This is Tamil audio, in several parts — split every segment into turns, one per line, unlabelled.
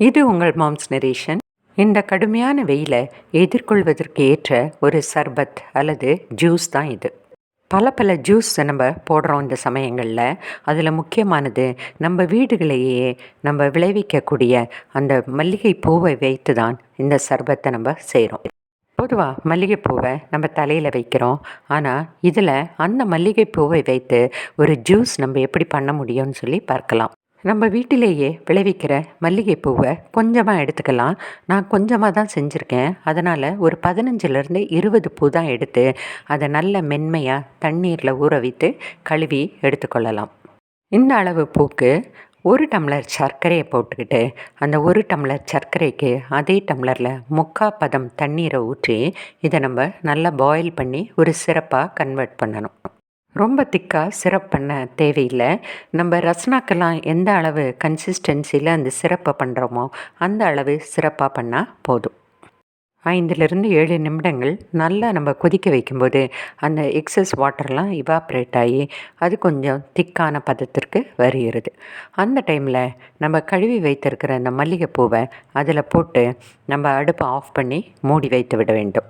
இது உங்கள் மாம்ஸ் நரேஷன். இந்த கடுமையான வெயிலை எதிர்கொள்வதற்கு ஏற்ற ஒரு சர்பத் அல்லது ஜூஸ் தான் இது. பல பல ஜூஸ் நம்ம போடுறோம் இந்த சமயங்களில். அதில் முக்கியமானது நம்ம வீடுகளையே நம்ம விளைவிக்கக்கூடிய அந்த மல்லிகை பூவை வைத்து தான் இந்த சர்பத்தை நம்ம செய்கிறோம் பொதுவாக மல்லிகைப்பூவை நம்ம தலையில் வைக்கிறோம். ஆனால் இதில் அந்த மல்லிகைப்பூவை வைத்து ஒரு ஜூஸ் நம்ம எப்படி பண்ண முடியும்னு சொல்லி பார்க்கலாம். நம்ம வீட்டிலேயே விளைவிக்கிற மல்லிகைப்பூவை கொஞ்சமாக எடுத்துக்கலாம். நான் கொஞ்சமாக தான் செஞ்சுருக்கேன். அதனால் ஒரு பதினஞ்சுலேருந்து இருபது பூ தான் எடுத்து அதை நல்ல மென்மையாக தண்ணீரில் ஊற வைத்து கழுவி எடுத்துக்கொள்ளலாம். இந்த அளவு பூக்கு ஒரு டம்ளர் சர்க்கரையை போட்டுக்கிட்டு அந்த ஒரு டம்ளர் சர்க்கரைக்கு அதே டம்ளரில் முக்கா பதம் தண்ணீரை ஊற்றி இதை நம்ம நல்லா பாயில் பண்ணி ஒரு சிறப்பாக கன்வெர்ட் பண்ணணும். ரொம்ப திக்காக சிரப் பண்ண தேவையில்லை. நம்ம ரசனாக்கெல்லாம் எந்த அளவு கன்சிஸ்டன்சியில் அந்த சிறப்பை பண்ணுறோமோ அந்த அளவு சிறப்பாக பண்ணால் போதும். ஐந்துலேருந்து ஏழு நிமிடங்கள் நல்லா நம்ம கொதிக்க வைக்கும்போது அந்த எக்ஸஸ் வாட்டர்லாம் இவாப்ரேட் ஆகி அது கொஞ்சம் திக்கான பதத்திற்கு வருகிறது. அந்த டைமில் நம்ம கழுவி வைத்திருக்கிற அந்த மல்லிகைப்பூவை அதில் போட்டு நம்ம அடுப்பை ஆஃப் பண்ணி மூடி வைத்து விட வேண்டும்.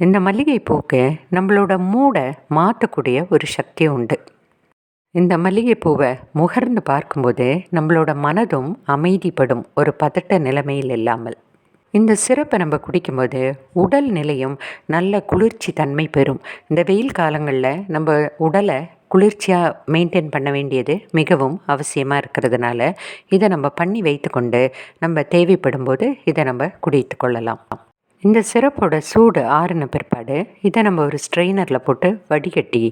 இந்த மல்லிகை பூக்கு நம்மளோட மூடை மாற்றக்கூடிய ஒரு சக்தி உண்டு. இந்த மல்லிகைப்பூவை முகர்ந்து பார்க்கும்போது நம்மளோட மனதும் அமைதிப்படும் ஒரு பதட்ட நிலைமையில் இல்லாமல். இந்த சிறப்பை நம்ம குடிக்கும்போது உடல் நிலையும் நல்ல குளிர்ச்சி தன்மை பெறும். இந்த வெயில் காலங்களில் நம்ம உடலை குளிர்ச்சியாக மெயின்டைன் பண்ண வேண்டியது மிகவும் அவசியமாக இருக்கிறதுனால இதை நம்ம பண்ணி வைத்துக்கொண்டு நம்ம தேவைப்படும் போது இதை நம்ம குடித்து கொள்ளலாம். இந்த சிரப்போட சூடு ஆறின பிற்பாடு இதை நம்ம ஒரு ஸ்ட்ரெயினரில் போட்டு வடிகட்டி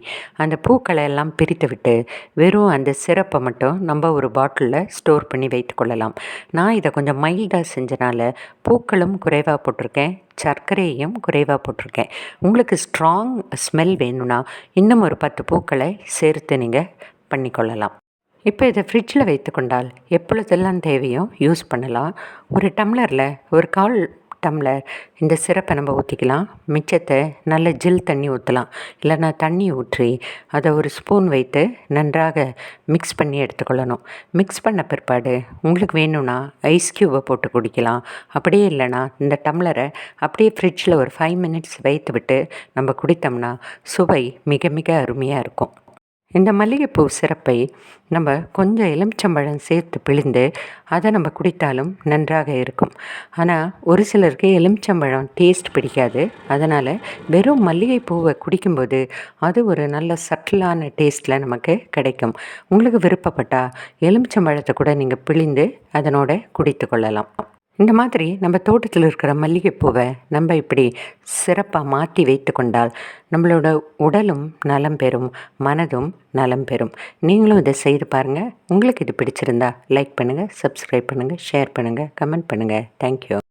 அந்த பூக்களை எல்லாம் பிரித்து விட்டு வெறும் அந்த சிரப்பை மட்டும் நம்ம ஒரு பாட்டிலில் ஸ்டோர் பண்ணி வைத்து கொள்ளலாம். நான் இதை கொஞ்சம் மைல்டாக செஞ்சனால பூக்களும் குறைவாக போட்டிருக்கேன் சர்க்கரையும் குறைவாக போட்டிருக்கேன். உங்களுக்கு ஸ்ட்ராங் ஸ்மெல் வேணும்னா இன்னும் ஒரு பத்து பூக்களை சேர்த்து நீங்கள் பண்ணிக்கொள்ளலாம் இப்போ இதை ஃப்ரிட்ஜில் வைத்து கொண்டால் எப்பொழுதெல்லாம் தேவையோ யூஸ் பண்ணலாம். ஒரு டம்ளரில் ஒரு கால் டம்ளர் இந்த சிரப்பை நம்ம ஊற்றிக்கலாம் மிச்சத்தை நல்ல ஜில் தண்ணி ஊற்றலாம் இல்லைனா தண்ணி ஊற்றி அதை ஒரு ஸ்பூன் வைத்து நன்றாக மிக்ஸ் பண்ணி எடுத்துக்கொள்ளணும். மிக்ஸ் பண்ண பிற்பாடு உங்களுக்கு வேணும்னா ஐஸ் க்யூபை போட்டு குடிக்கலாம். அப்படியே இல்லைனா இந்த டம்ளரை அப்படியே ஃப்ரிட்ஜில் ஒரு ஃபைவ் மினிட்ஸ் வைத்து விட்டு நம்ம குடித்தோம்னா சுவை மிக மிக அருமையாக இருக்கும். இந்த மல்லிகைப்பூ சிறப்பை நம்ம கொஞ்சம் எலுமிச்சம்பழம் சேர்த்து பிழிந்து அதை நம்ம குடித்தாலும் நன்றாக இருக்கும். ஆனால் ஒரு சிலருக்கு எலுமிச்சம்பழம் டேஸ்ட் பிடிக்காது. அதனால் வெறும் மல்லிகைப்பூவை குடிக்கும்போது அது ஒரு நல்ல சட்டிலான டேஸ்ட்டில் நமக்கு கிடைக்கும். உங்களுக்கு விருப்பப்பட்டால் எலுமிச்சம்பழத்தை கூட நீங்கள் பிழிந்து அதனோட குடித்து கொள்ளலாம். இந்த மாதிரி நம்ம தோட்டத்தில் இருக்கிற மல்லிகைப்பூவை நம்ம இப்படி சிறப்பாக மாற்றி வைத்து கொண்டால் நம்மளோட உடலும் நலம் பெறும் மனதும் நலம் பெறும். நீங்களும் இதை செய்து பாருங்கள் உங்களுக்கு இது பிடிச்சிருந்தா லைக் பண்ணுங்கள் சப்ஸ்கிரைப் பண்ணுங்கள் ஷேர் பண்ணுங்கள் கமெண்ட் பண்ணுங்கள் தேங்க்யூ